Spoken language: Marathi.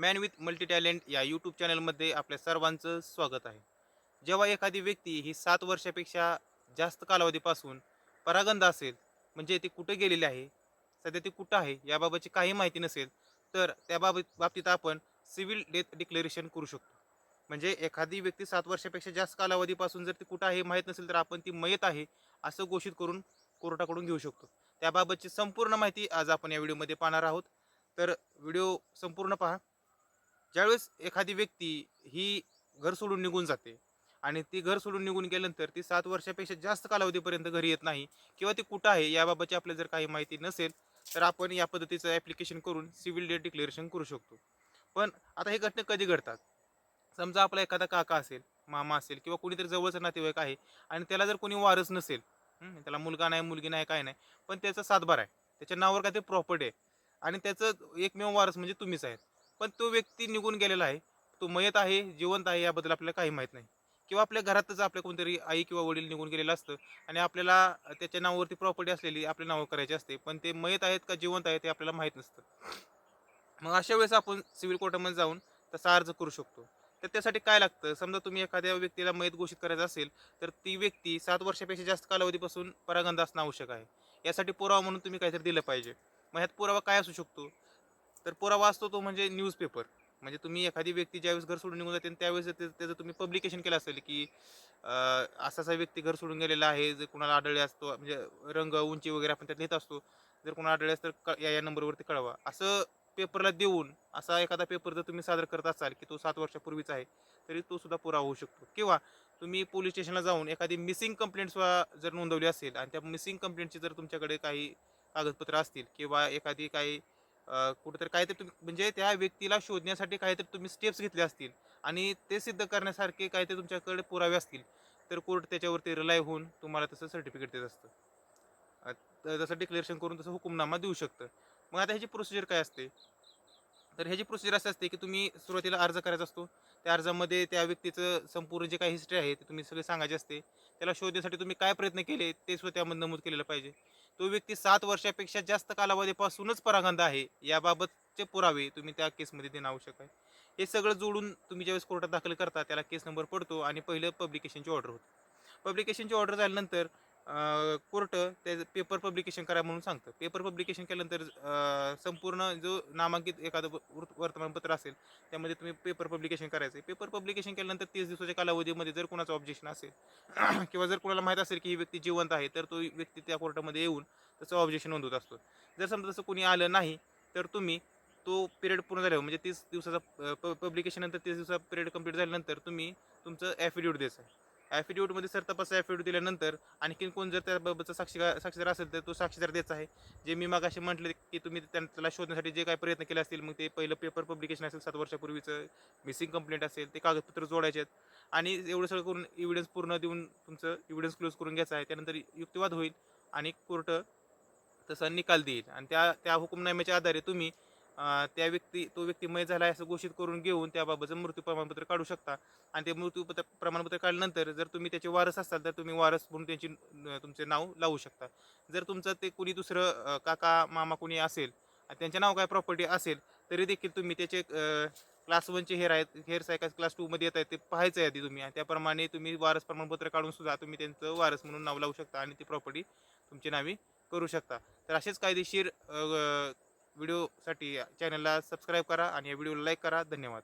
मॅन विथ मल्टी टॅलेंट या यूट्यूब चॅनलमध्ये आपल्या सर्वांचं स्वागत आहे. जेव्हा एखादी व्यक्ती ही सात वर्षापेक्षा जास्त कालावधीपासून परागंध असेल म्हणजे ती कुठे गेलेली आहे सध्या ती कुठं आहे याबाबतची काही माहिती नसेल तर त्याबाबत बाबतीत आपण सिव्हिल डेथ डिक्लेरेशन करू शकतो. म्हणजे एखादी व्यक्ती सात वर्षापेक्षा जास्त कालावधीपासून जर ती कुठं आहे माहीत नसेल तर आपण ती मयत आहे असं घोषित करून कोर्टाकडून घेऊ शकतो. त्याबाबतची संपूर्ण माहिती आज आपण या व्हिडिओमध्ये पाहणार आहोत. तर व्हिडिओ संपूर्ण पहा. ज्यावेळेस एखादी व्यक्ती ही घर सोडून निघून जाते आणि ती घर सोडून निघून गेल्यानंतर ती सात वर्षापेक्षा जास्त कालावधीपर्यंत घरी येत नाही किंवा ती कुठं आहे याबाबतची आपल्याला जर काही माहिती नसेल तर आपण या पद्धतीचं ॲप्लिकेशन करून सिव्हिल डेट डिक्लेरेशन करू शकतो. पण आता हे घटना कधी घडतात? समजा आपला एखादा काका असेल मामा असेल किंवा कोणीतरी जवळचा नातेवाईक आहे आणि त्याला जर कोणी वारस नसेल त्याला मुलगा नाही मुलगी नाही काय नाही पण त्याचा सातबार आहे त्याच्या नावावर काहीतरी प्रॉपर्टी आहे आणि त्याचं एकमेव वारस म्हणजे तुम्हीच आहेत. पण तो व्यक्ती निघून गेलेला आहे. तो मयत आहे जिवंत आहे याबद्दल आपल्याला काही माहीत नाही. किंवा आपल्या घरातच आपल्या कोणतरी आई किंवा वडील निघून गेलेलं असतं आणि आपल्याला त्याच्या नावावरती प्रॉपर्टी असलेली आपल्या नावावर करायची असते. पण ते मयत आहेत का जिवंत आहेत ते आपल्याला माहीत नसतं. मग अशा वेळेस आपण सिव्हिल कोर्टामध्ये जाऊन तसा अर्ज करू शकतो. तर त्यासाठी काय लागतं? समजा तुम्ही एखाद्या व्यक्तीला मयत घोषित करायचं असेल तर ती व्यक्ती सात वर्षापेक्षा जास्त कालावधीपासून परागंध असणं आवश्यक आहे. यासाठी पुरावा म्हणून तुम्ही काहीतरी दिलं पाहिजे. मग ह्यात पुरावा काय असू शकतो? तर पुरावा असतो तो म्हणजे न्यूजपेपर म्हणजे तुम्ही एखादी व्यक्ती ज्यावेळेस घर सोडून निघून जाते त्यावेळेस ते- त्याचं तुम्ही पब्लिकेशन केलं असेल की असा असा व्यक्ती घर सोडून गेलेला आहे जर कुणाला आढळले असतो म्हणजे रंग उंची वगैरे आपण त्यात लिहित असतो जर कुणा आढळले तर क- या या नंबरवरती कळवा. असं पेपरला देऊन असा एखादा पेपर जर तुम्ही सादर करत असाल की तो सात वर्षापूर्वीचा आहे तरी तो सुद्धा पुरावा होऊ शकतो. किंवा तुम्ही पोलीस स्टेशनला जाऊन एखादी मिसिंग कंप्लेंट जर नोंदवली असेल आणि त्या मिसिंग कंप्लेंटची जर तुमच्याकडे काही कागदपत्र असतील किंवा एखादी काही कुठेतरी काहीतरी तुम्ही म्हणजे त्या व्यक्तीला शोधण्यासाठी काहीतरी तुम्ही स्टेप्स घेतले असतील आणि ते सिद्ध करण्यासारखे काहीतरी तुमच्याकडे पुरावे असतील तर कोर्ट त्याच्यावरती रिलाय होऊन तुम्हाला तसं सर्टिफिकेट देत असतं. तर तसं डिक्लेरेशन करून तसं हुकुमनामा देऊ शकतं. मग आता ह्याची प्रोसिजर काय असते? तर ह्याची प्रोसिजर असं असते की तुम्ही सुरुवातीला अर्ज करायचा असतो त्या अर्जामध्ये त्या व्यक्तीचं संपूर्ण जे काही हिस्ट्री आहे ते तुम्ही सगळे सांगायचे असते. त्याला शोधण्यासाठी तुम्ही काय प्रयत्न केले ते सुद्धा त्यामध्ये नमूद केलेलं पाहिजे. तो व्यक्ती सात वर्षापेक्षा जास्त कालावधीपासूनच परागंध आहे याबाबतचे पुरावे तुम्ही त्या केसमध्ये देणं आवश्यक आहे. हे सगळं जोडून तुम्ही ज्यावेळेस कोर्टात दाखल करता त्याला केस नंबर पडतो आणि पहिलं पब्लिकेशनची ऑर्डर होते. पब्लिकेशनची ऑर्डर झाल्यानंतर कोर्ट त्याचं पेपर पब्लिकेशन करा म्हणून सांगतं पेपर पब्लिकेशन केल्यानंतर संपूर्ण जो नामांकित एखादं वृत्त- वर्तमानपत्र असेल त्यामध्ये तुम्ही पेपर पब्लिकेशन करायचं आहे. पेपर पब्लिकेशन केल्यानंतर तीस दिवसाच्या कालावधीमध्ये जर कोणाचं ऑब्जेक्शन असेल किंवा जर कोणाला माहीत असेल की ही व्यक्ती जिवंत आहे तर तो व्यक्ती त्या कोर्टामध्ये येऊन त्याचं ऑब्जेक्शन नोंदवत असतो. जर समजा तसं कोणी आलं नाही तर तुम्ही तो पिरियड पूर्ण झाल्यावर म्हणजे तीस दिवसाचा पब्लिकेशन नंतर तीस दिवसाचा पिरियड कंप्लीट झाल्यानंतर तुम्ही तुमचं ॲफिडेविट द्यायचं आहे. ॲफिडेविटमध्ये सर तपास ॲफिडेविट दिल्यानंतर आणखीन कोण जर त्याबाबतचा साक्षीदार साक्षीदार असेल तर तो साक्षीदार द्यायचा आहे जे मी मग असे म्हटले की तुम्ही त्याला शोधण्यासाठी जे काय प्रयत्न केले असतील मग ते पहिलं पेपर पब्लिकेशन असेल सात वर्षापूर्वीचं मिसिंग कंप्लेंट असेल ते कागदपत्र जोडायचे आहेत. आणि एवढं सगळं करून इव्हिडन्स पूर्ण देऊन तुमचं इव्हिडन्स क्लोज करून घ्यायचं आहे त्यानंतर युक्तिवाद होईल आणि कोर्ट तसा निकाल देईल. आणि त्या त्या हुकुमनाम्याच्या आधारे तुम्ही त्या व्यक्ती तो व्यक्ती मय झाला आहे असं घोषित करून घेऊन त्याबाबतचं मृत्यू प्रमाणपत्र काढू शकता. आणि ते मृत्यू प्रमाणपत्र काढल्यानंतर जर तुम्ही त्याचे वारस असाल तर तुम्ही वारस म्हणून त्यांची तुमचे नाव लावू शकता. जर तुमचं ते कुणी दुसरं काका मामा कुणी असेल आणि त्यांच्या नाव काय प्रॉपर्टी असेल तरी देखील तुम्ही त्याचे क्लास वनचे हेअर आहेत हेअर सायकल क्लास टूमध्ये येत आहेत ते पाहायचं आहे आधी तुम्ही. आणि त्याप्रमाणे तुम्ही वारस प्रमाणपत्र काढून सुद्धा तुम्ही त्यांचं वारस म्हणून नाव लावू शकता आणि ती प्रॉपर्टी तुमची नावी करू शकता. तर असेच कायदेशीर व्हिडिओसाठी चॅनलला सबस्क्राईब करा आणि या व्हिडिओला लाईक करा. धन्यवाद.